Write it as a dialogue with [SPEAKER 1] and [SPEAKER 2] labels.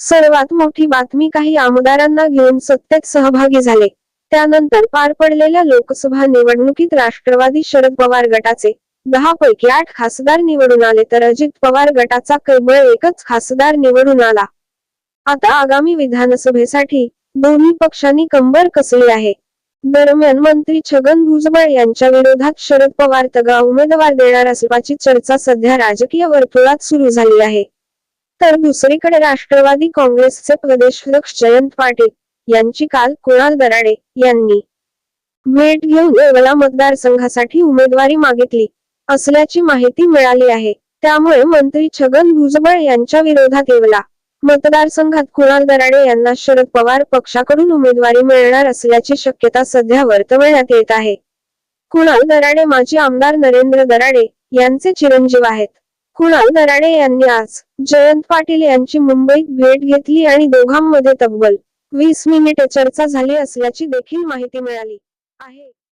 [SPEAKER 1] सर्वात मोठी बातमी काही आमदारांना घेऊन सत्तेत सहभागी झाले. त्यानंतर पार पडलेल्या लोकसभा निवडणुकीत राष्ट्रवादी शरद पवार गटाचे दहा पैकी आठ खासदार निवडून आले तर अजित पवार गटाचा केवळ एकच खासदार निवडून आला. आता आगामी विधानसभेसाठी दोन्ही पक्षांनी कंबर कसली आहे? दरम्यान मंत्री छगन भुजबळ यांच्या विरोधात शरद पवार तगा उमेदवार देणार असल्याची चर्चा सध्या राजकीय वर्तुळात सुरू झाली आहे. तर दुसरीकडे राष्ट्रवादी काँग्रेसचे प्रदेशाध्यक्ष जयंत पाटील यांची काल कुणाल दराडे यांनी भेट घेऊन येवला मतदारसंघासाठी उमेदवारी मागितली असल्याची माहिती मिळाली आहे. त्यामुळे मंत्री छगन भुजबळ यांच्या विरोधात येवला. मतदारसंघात कुणाल दराडे यांना शरद पवार पक्षाकडून उमेदवारी मिळणार असल्याची शक्यता सध्या वर्तवण्यात येत आहे. कुणाल दराडे माजी आमदार नरेंद्र दराडे यांचे चिरंजीव आहेत. कुणाल दराडे यांनी आज जयंत पाटील यांची मुंबईत भेट घेतली आणि दोघांमध्ये तब्बल वीस मिनिटे चर्चा झाली असल्याची देखील माहिती मिळाली आहे.